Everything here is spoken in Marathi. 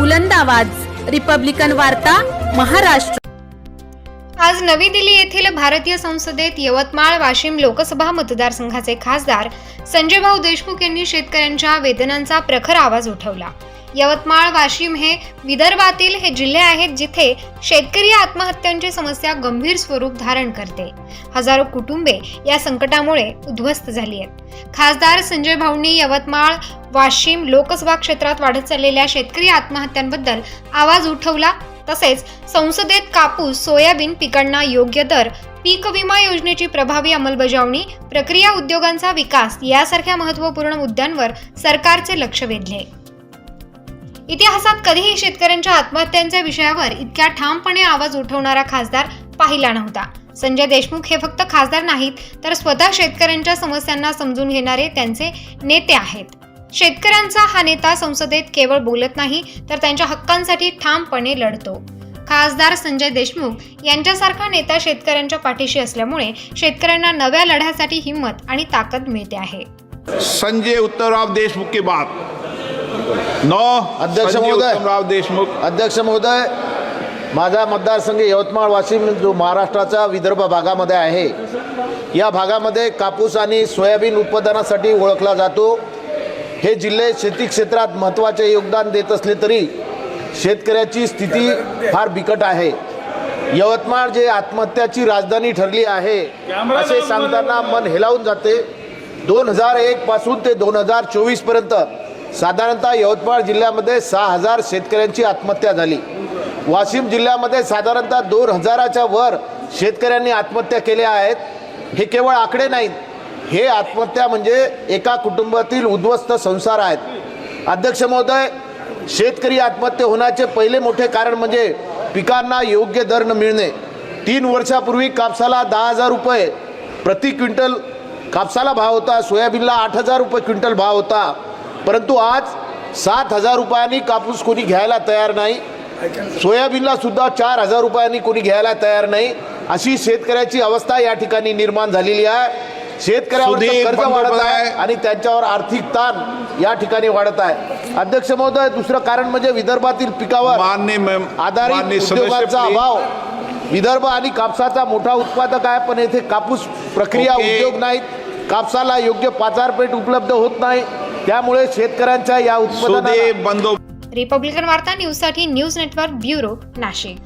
बुलंद आवाज. रिपब्लिकन वार्ता महाराष्ट्र. आज नवी दिल्ली येथील भारतीय संसदेत यवतमाळ वाशिम लोकसभा मतदारसंघाचे खासदार संजयभाऊ देशमुख यांनी शेतकऱ्यांच्या वेदनांचा प्रखर आवाज उठवला. यवतमाळ वाशिम हे विदर्भातील हे जिल्हे आहेत जिथे शेतकरी आत्महत्यांची समस्या गंभीर स्वरूप धारण करते. हजारो कुटुंबे या संकटामुळे उद्ध्वस्त झाली आहेत. खासदार संजय भाऊंनी यवतमाळ वाशिम लोकसभा क्षेत्रात वाढत चाललेल्या शेतकरी आत्महत्यांबद्दल आवाज उठवला. तसेच संसदेत कापूस सोयाबीन पिकांना योग्य दर पीक विमा योजनेची प्रभावी अंमलबजावणी प्रक्रिया उद्योगांचा विकास यासारख्या महत्त्वपूर्ण मुद्द्यांवर सरकारचे लक्ष वेधले. इतिहासात कधीही शेतकऱ्यांच्या आत्महत्यांच्या विषयावर इतक्या ठामपणे आवाज उठवणारा खासदार पाहिला नव्हता. संजय देशमुख हे फक्त खासदार नाहीत तर स्वतः शेतकऱ्यांच्या समस्यांना समजून घेणारे त्यांचे नेते आहेत. शेतकऱ्यांचा हा नेता संसदेत केवळ बोलत नाही तर त्यांच्या हक्कांसाठी ठामपणे लढतो. खासदार संजय देशमुख यांच्यासारखा नेता शेतकऱ्यांच्या पाठीशी असल्यामुळे शेतकऱ्यांना नव्या लढ्यासाठी हिंमत आणि ताकद मिळते आहे. संजय उत्तरराव देशमुख की बात नौ. अध्यक्ष महोदय. उत्तमराव देशमुख. अध्यक्ष महोदय माझा मतदारसंघ यवतमाळ वाशिम जो महाराष्ट्राचा विदर्भ भागामध्ये आहे या भागामध्ये कापूस आणि सोयाबीन उत्पादनासाठी ओळखला जातो. हे जिल्हे शेती क्षेत्रात महत्त्वाचे योगदान देत असले तरी शेतकऱ्याची स्थिती फार बिकट आहे. यवतमाळ जे आत्महत्याची राजधानी ठरली आहे असे सांगताना मन हेलावून जाते. दोन हजार एक पासून ते दोन हजार चोवीसपर्यंत साधारणतः यवतमाळ जिल्ह्यामध्ये सहा हजार शेतकऱ्यांची आत्महत्या झाली. वाशिम जिल्ह्यामध्ये साधारणतः दोन हजाराच्या वर शेतकऱ्यांनी आत्महत्या केल्या आहेत. हे केवळ आकडे नाहीत. हे आत्महत्या म्हणजे एका कुटुंबातील उद्ध्वस्त संसार आहेत. अध्यक्ष महोदय शेतकरी आत्महत्या होण्याचे पहिले मोठे कारण म्हणजे पिकांना योग्य दर न मिळणे. तीन वर्षापूर्वी कापसाला दहा हजार रुपये प्रति क्विंटल कापसाला भाव होता सोयाबीनला आठ हजार रुपये क्विंटल भाव होता. परंतु आज सात हजार रुपयांनी कापूस कोणी घ्यायला तयार नाही सोयाबीनला सुद्धा चार हजार रुपयांनी कोणी घ्यायला तयार नाही अशी शेतकऱ्याची अवस्था या ठिकाणी निर्माण झालेली आहे शेतकऱ्यावर कर्ज वाढत आहे. आणि त्यांच्यावर आर्थिक ताण या ठिकाणी वाढत आहे अध्यक्ष महोदय दुसरं कारण म्हणजे विदर्भातील पिकावर आधारित उद्योगाचा. अभाव विदर्भ आणि कापसाचा मोठा उत्पादक आहे पण येथे कापूस प्रक्रिया. उद्योग नाहीत कापसाला योग्य बाजारपेठ उपलब्ध होत नाही त्यामुळे शेतकऱ्यांच्या या बंदो रिपब्लिकन वार्ता न्यूजसाठी न्यूज नेटवर्क ब्युरो नाशिक.